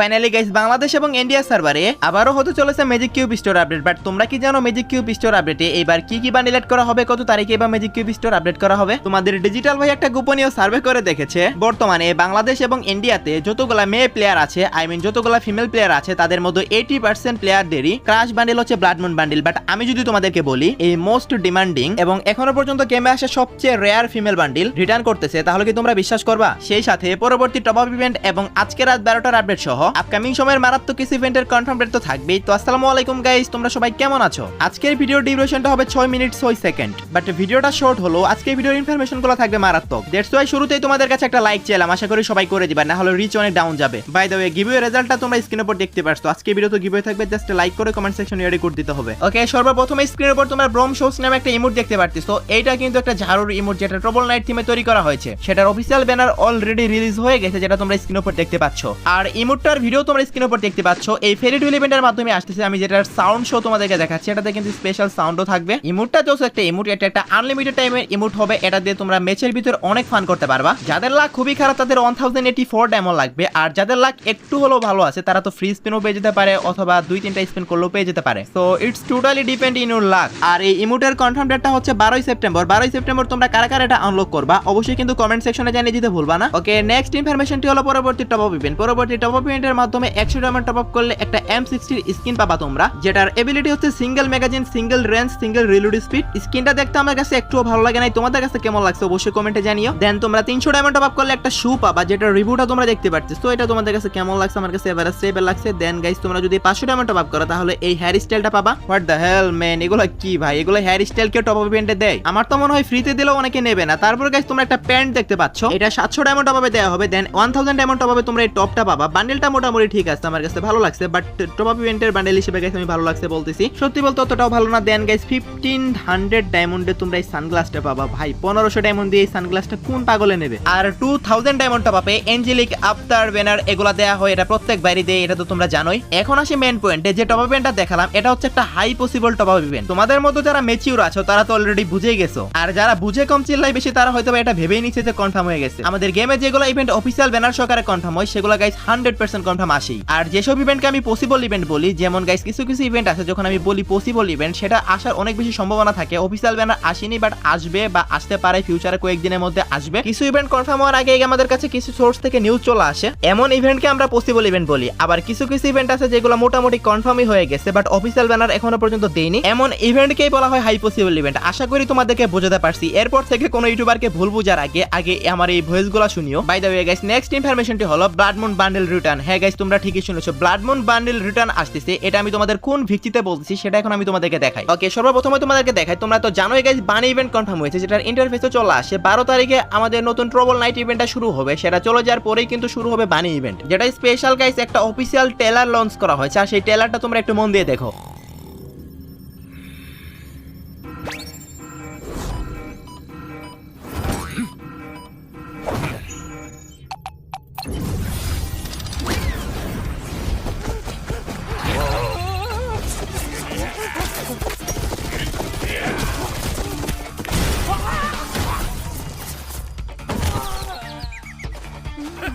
Finally guys Bangladesh এবং India সার্ভারে আবারও হতে চলেছে magic cube store update but তোমরা কি জানো ম্যাজিক কিউব স্টোর আপডেটে এবার কি কি বান্ডিল অ্যাড করা হবে? কত তারিখে এবার ম্যাজিক কিউব স্টোর আপডেট করা হবে? তোমাদের ডিজিটাল ভাই একটা গোপনীয় সার্ভে করে দেখেছে। বর্তমানে বাংলাদেশ এবং ইন্ডিয়াতে যতগুলা মেয়ে প্লেয়ার আছে আই মিন যতগুলা ফিমেল প্লেয়ার আছে, তাদের মধ্যে এইটি পার্সেন্ট প্লেয়ারদেরই ক্রাশ বান্ডিল হচ্ছে ব্লাড মুন বান্ডিল বাট আমি যদি তোমাদেরকে বলি, এই মোস্ট ডিমান্ডিং এবং এখনও পর্যন্ত গেমে আসা সবচেয়ে রেয়ার ফিমেল বান্ডিল রিটার্ন করতেছে, তাহলে কি তোমরা বিশ্বাস করবা? সেই সাথে পরবর্তী টপ আপ ইভেন্ট এবং আজকে রাত বারোটার আপডেট সহ আপকামিং সময়ের মারাত্মক কিছু ইভেন্টের কনফার্ম ডেট তো থাকবেই। তো আসসালামু আলাইকুম গাইস তোমরা সবাই কেমন আছো? আজকের ভিডিও ডিউরেশনটা হবে ছয় মিনিট ছয় সেকেন্ড বাট ভিডিওটা শর্ট হলো, আজকের ভিডিওর ইনফরমেশনগুলো থাকবে মারাত্মক। দ্যাটস ওয়াই শুরুতেই তোমাদের কাছে একটা লাইক চাইলাম, আশা করি সবাই করে দিবা, না হলে রিচ অনেক ডাউন যাবে। বাই দ্য ওয়ে গিভওয়ে রেজাল্টটা তোমরা স্ক্রিনের উপর দেখতে পারছ। আজকে ভিডিও তো গিভওয়ে থাকবে জাস্ট লাইক করে কমেন্ট সেকশনে রেডি করে দিতে হবে। ওকে সর্বপ্রথম স্ক্রিনের উপর তোমরা ব্রম শোস নামে একটা ইমোট দেখতে পারতেছো। এইটা কিন্তু একটা ঝাড়ুর ইমোট যেটা ট্রবল নাইট থিমে তৈরি করা হয়েছে। সেটার অফিসিয়াল ব্যানার অলরেডি রিলিজ হয়ে গেছে, যেটা তোমরা স্ক্রিনের উপর দেখতে পাচ্ছ। আর ইমোটটার ভিডিও তোমরা স্ক্রিনের উপর দেখতে পাচ্ছ। এই ফেরি ইভেন্টের মাধ্যমে আসতেছে, আমি যেটার সাউন্ড শো তোমাদেরকে দেখাচ্ছি, এটাতে কিন্তু স্পেশাল সাউন্ডও থাকবে। ইমোটটা তো একটা ইমোট এটা একটা আনলিমিটেড টাইমের ইমোট হবে, এটা দিয়ে তোমরা ম্যাচের ভিতর অনেক ফান করতে পারবা। যাদের লাখ খুবই খারাপ, তাদের one thousand eighty four diamond লাগবে। আর যাদের লাখ একটু হলেও ভালো আছে, তারা তো ফ্রি স্পিনও পেয়ে যেতে পারে, অথবা দুই তিনটা স্পিন করলেও পেয়ে যেতে পারে। তো it's totally depend in your luck আর এই ইমোটের কনফার্ম ডেটটা হচ্ছে বারোই সেপ্টেম্বর বারোই সেপ্টেম্বর তোমরা কারা কারা এটা আনলক করবা, অবশ্যই কিন্তু কমেন্ট সেকশনে জানিয়ে দিতে ভুলবা না। ওকে নেক্সট ইনফরমেশনটি হলো পরবর্তী টপ আপ ইভেন্ট পরবর্তী টপ আপ ইভেন্টের মাধ্যমে একশো ডায়মন্ড টপ আপ করলে একটা এম সিক্সটির স্কিন পাবা তোমরা, যেটার এবিলিটি হচ্ছে single magazine single range single reload speed স্কিনটা দেখতে আমার কাছে একটুও ভালো লাগে নাই, তোমাদের কাছে কেমন লাগছে অবশ্যই কমেন্টে জানিও। দেন তোমরা তিনশো ডায়মন্ড টপ আপ করলে একটা শু পাবা, যেটার রিভিউটা তোমরা দেখতে পাচ্ছ তো এটা তোমাদের কাছে কেমন লাগছে? আমার কাছে এবার স্টেবল লাগছে। দেন গাইস তোমরা যদি পাঁচশো ডায়মন্ড টপ আপ করো, তাহলে এই হেয়ার স্টাইলটা পাবা। হোয়াট দ্য হেল ম্যান এগুলো কি ভাই? এগুলো হেয়ার স্টাইল কেউ টপ আপ ইভেন্টে দেয়? আমার তো মনে হয় ফ্রিতে দিলেও অনেকে নেবে না। তারপর গাইস তোমরা একটা প্যান্ট দেখতে পাচ্ছ। এটা সাতশো ডায়মন্ড টপ আপে দেওয়া হবে। Then one thousand diamond top আপে তোমরা এই টপটা পাবা। বান্ডেলটা মোটামুটি ঠিক আছে আমার কাছে, ভালো লাগছে। বাট টপ আপ ইভেন্টের বান্ডেল হিসেবে গাইস আমি ভালো লাগছে বলতেছি। সত্যি বলতে অতটাও ভালো না। দেন গাইস ফিফটিন হান্ড্রেড ডায়মন্ডে তোমরা এই সানগ্লাসটা পাবা। ভাই, পনেরোশো ডায়মন্ড দিয়ে এই সানগ্লাসটা কোন পাগলে নেবে? আর টু থাউজেন্ড ডায়মন্ড টপ আপে এঞ্জেলিক আফতার ব্যানার এগুলা দেয়া হয় এটা প্রত্যেক বাইরে দেয় এটা তো তোমরা জানোই। এখন আসি মেন পয়েন্টে যে টপ আপ ইভেন্টটা দেখালাম, এটা হচ্ছে একটা high possible top up event তোমাদের মধ্যে যারা মেচিউর আছো, তারা তো অলরেডি বুঝে গেছো। আর যারা বুঝে কম চিল্লাই বেশি, তারা হয়তো এটা ভেবেই নিচ্ছে যে কনফার্ম হয়ে গেছে। আমাদের গেমে যেগুলো ইভেন্ট অফিসিয়াল ব্যানার সহকারে কনফার্ম হয়, সেগুলো গাইস হান্ড্রেড পার্সেন্ট কনফার্ম আসেই। আর যেসব ইভেন্টকে আমি পসিবল ইভেন্ট বলি, যেমন গাইস কিছু কিছু ইভেন্ট আছে, যখন আমি বলি পসিবল ইভেন্ট সেটা আসার অনেক বেশি সম্ভাবনা থাকে। অফিসিয়াল ব্যানার আসেনি বাট আসবে বা আসতে পারে ফিউচারে কয়েকদিনের মধ্যে আসবে। কিছু ইভেন্ট কনফার্ম হওয়ার আগে আমাদের কাছে কিছু সোর্স থেকে নিউজ চলে আসে। এমন ইভেন্টকে আমরা পসিবল ইভেন্ট বলি। আবার কিছু কিছু ইভেন্ট আছে যেগুলো মোটামুটি কনফার্মই হয়ে গেছে বাট অফিসিয়াল ব্যানার এখনও পর্যন্ত দেয়নি। এমন ইভেন্টকেই বলা হয় হাই পসিবল ইভেন্ট আশা করি তোমাদেরকে বোঝাতে পারছি। এরপর থেকে কোনো ইউটিউবারকে ভুল বুঝার আগে আগে আমার এই ভয়েসগুলো শুনিও। By the way guys next ইনফরমেশনটি হলো ব্লাডমুন বান্ডেল রিটার্ন হ্যাঁ গাইস তোমরা ঠিকই শুনেছো। ব্লাডমুন বান্ডেল রিটার্ন আসতেছে। এটা আমি তোমাদের কোন ভিত্তিতে বলতেছি, সেটা এখন আমি তোমাদেরকে দেখাই। ওকে সর্বপ্রথমে তোমাদেরকে দেখাই, তোমরা তো জানোই গাইস বানি ইভেন্ট কনফার্ম হয়েছে, যেটার ইন্টারফেসে চলে আসে। বারো তারিখে আমাদের নতুন ট্রবল নাইট ইভেন্টটা শুরু হবে। সেটা চলে যাওয়ার পরেই কিন্তু শুরু হবে বানি ইভেন্ট যেটা স্পেশাল গাইস একটা অফিসিয়াল ট্রেলার লঞ্চ করা হয়েছে, আর সেই ট্রেলারটা তোমরা একটু মন দিয়ে দেখো।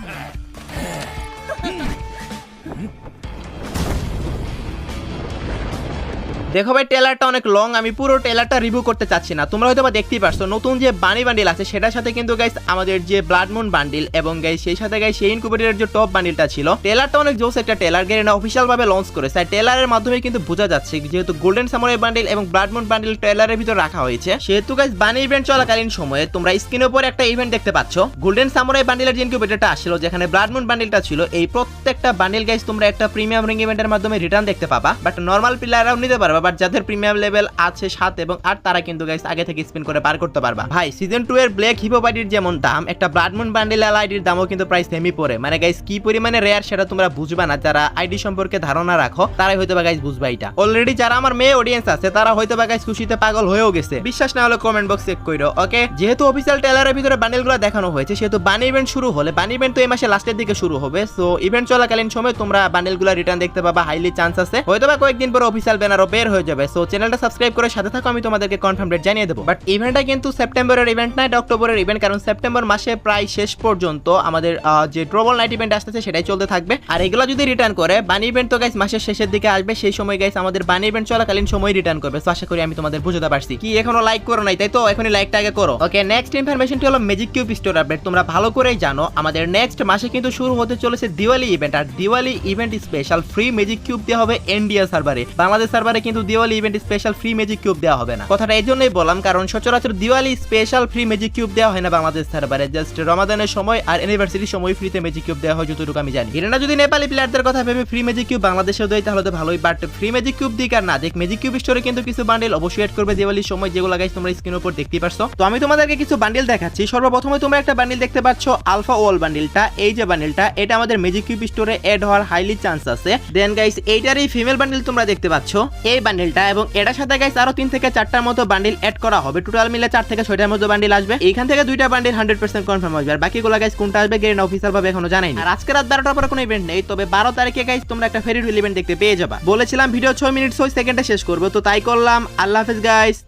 うん。দেখো ভাই টেলারটা অনেক লং আমি পুরো টেলারটা রিভিউ করতে চাচ্ছি না। তোমরা হয়তো বা দেখতেই পারছ, নতুন যে বানি বান্ডিল আছে, সেটার সাথে কিন্তু গাইস আমাদের যে ব্লাড মুন বান্ডিল এবং গাইস সেই সাথে গাইস সেই ইনকুবেটরের যে টপ বান্ডিলটা ছিল টেলারটা অনেক জোস একটা টেলার গেরিনা অফিসিয়াল ভাবে লঞ্চ করেছে। আর টেলারের মাধ্যমে কিন্তু বোঝা যাচ্ছে যেহেতু গোল্ডেন সামুরাই বান্ডিল এবং ব্লাড মুন বান্ডিল টেলারের ভিতর রাখা হয়েছে, সেহেতু গাইস বানি ইভেন্ট চলাকালীন সময়ে তোমরা স্ক্রিনের উপর একটা ইভেন্ট দেখতে পাচ্ছ। গোল্ডেন সামুরাই বান্ডিলের যে ইনকুবেটরটা আসছিল, যেখানে ব্লাড মুন বান্ডিলটা ছিল, এই প্রত্যেকটা বান্ডিল গাইস তোমরা একটা প্রিমিয়াম রিং ইভেন্টের মাধ্যমে রিটার্ন দেখতে পাবা বাট নর্মাল প্লেয়াররাও নিতে পারবা বাট যাদের প্রিমিয়াম লেভেল আছে সাত এবং আট, তারা কিন্তু গাইস আগে থেকে স্পিন করে পার করতে পারবা। ভাই সিজন টু এর ব্ল্যাক হিপোপাইটির যেমন দাম, একটা ব্লাডমুন বান্ডেল আইডির দামও কিন্তু প্রায় সেমি পড়ে। মানে গাইস কি পরিমাণে রেয়ার সেটা তোমরা বুঝবা না। যারা আইডি সম্পর্কে ধারণা রাখো, তারাই হয়তো গাইস বুঝবা এটা। অলরেডি যারা আমার মেয়ে অডিয়েন্স আছে, তারা হয়তো গাইস খুশিতে পাগল হয়েও গেছে। বিশ্বাস না হলে কমেন্ট বক্স চেক কইরো ওকে যেহেতু অফিসিয়াল টেলারের ভিতরে বান্ডেলগুলো দেখানো হয়েছে, সেহেতু বানি ইভেন্ট শুরু হলে বানি ইভেন্ট তো এই মাসে লাস্টের দিকে শুরু হবে সো ইভেন্ট চলাকালীন সময় তোমরা বান্ডেলগুলো রিটার্ন দেখতে পাবা হাইলি চান্স আছে। হয়তো বা কয়েকদিন পরে অফিসিয়াল ব্যানারও বের হয়ে যাবে। সো চ্যানেলটা সাবস্ক্রাইব করে সাথে থাকো, আমি তোমাদেরকে কনফার্ম ডেট জানিয়ে দেবো। বাট ইভেন্টটা কিন্তু সেপ্টেম্বরের ইভেন্ট না, এটা অক্টোবরের ইভেন্ট কারণ সেপ্টেম্বর মাসে প্রায় শেষ পর্যন্ত আমাদের যে ট্রবল নাইট ইভেন্ট আসতেছে, সেটাই চলতে থাকবে। আর এগুলো যদি রিটার্ন করে বানি ইভেন্ট তো গাইস মাসের শেষের দিকে আসবে, সেই সময় গাইস আমাদের বানি ইভেন্ট চলাকালীন সময় রিটার্ন করবে। তো আশা করি আমি তোমাদের বুঝতে পারছি। কি, এখনও লাইক করো নাই, তাই তো? এখনই লাইকটা আগে করো। ওকে নেক্সট ইনফরমেশনটি হলো ম্যাজিক কিউব স্টোর আপডেট তোমরা ভালো করেই জানো, আমাদের নেক্সট মাসে কিন্তু শুরু হতে চলেছে দিওয়ালি ইভেন্ট আর Diwali event special free magic cube দেওয়া হবে ইন্ডিয়া সার্ভারে বাংলাদেশ সার্ভারে কিন্তু Diwali event special free magic cube দেওয়া হবে না। কথাটা এই জন্যই বললাম, কারণ সচরাচর Diwali special free magic cube দেওয়া হয় না বাংলাদেশ সার্ভারে জাস্ট রমাদানের সময় আর অ্যানিভার্সারির সময় ফ্রিতে ম্যাজিক কিউব দেওয়া হয়, যতটুকু আমি জানি। এটা যদি নেপালি প্লেয়ারদের কথা ভেবে ফ্রি ম্যাজিক কিউব বাংলাদেশেও দেয়, তাহলে তো ভালোই। বাট ফ্রি ম্যাজিক কিউব দিক আর না দেখ ম্যাজিক কিউব স্টোরে কিন্তু কিছু বান্ডেল অবশ্যই অ্যাড করবে দিওয়ালির সময়, যেগুলো গাইস তোমরা স্ক্রিনের উপর দেখতে পারছ। তো আমি তোমাদেরকে কিছু বান্ডেল দেখাচ্ছি। সর্বপ্রথমে তোমরা একটা বান্ডেল দেখতে পাচ্ছ আলফা ওয়াল বান্ডেলটা এই যে বান্ডেলটা এটা আমাদের ম্যাজিক কিউব স্টোরে অ্যাড হওয়ার হাইলি চান্স আছে। দেন গাইস এইটার এই ফিমেল বান্ডেল তোমরা দেখতে পাচ্ছ। এই বান্ডেলটা এবং এটার সাথে গাইস আরও তিন থেকে চারটার মতো বান্ডিল এড করা হবে। টোটাল মিলে চার থেকে ছয়টার মতো বান্ডিল আসবে। এখান থেকে দুইটা বান্ডিল হান্ড্রেড পার্সেন্ট কনফার্ম আসবে আর বাকিগুলো গাইস কোনটা আসবে গেরিনা অফিসার ভাবে এখনও জানাই। আর আজকে রাত বারোটার পরে কোনো ইভেন্ট নেই, তবে বারো তারিখে গাইস তোমরা একটা ফেরি ইভেন্ট দেখতে পেয়ে যাবা। বলেছিলাম ভিডিও ছয় মিনিট ছয় সেকেন্ডে শেষ করব, তো তাই করলাম। আল্লাহ হাফেজ গাইস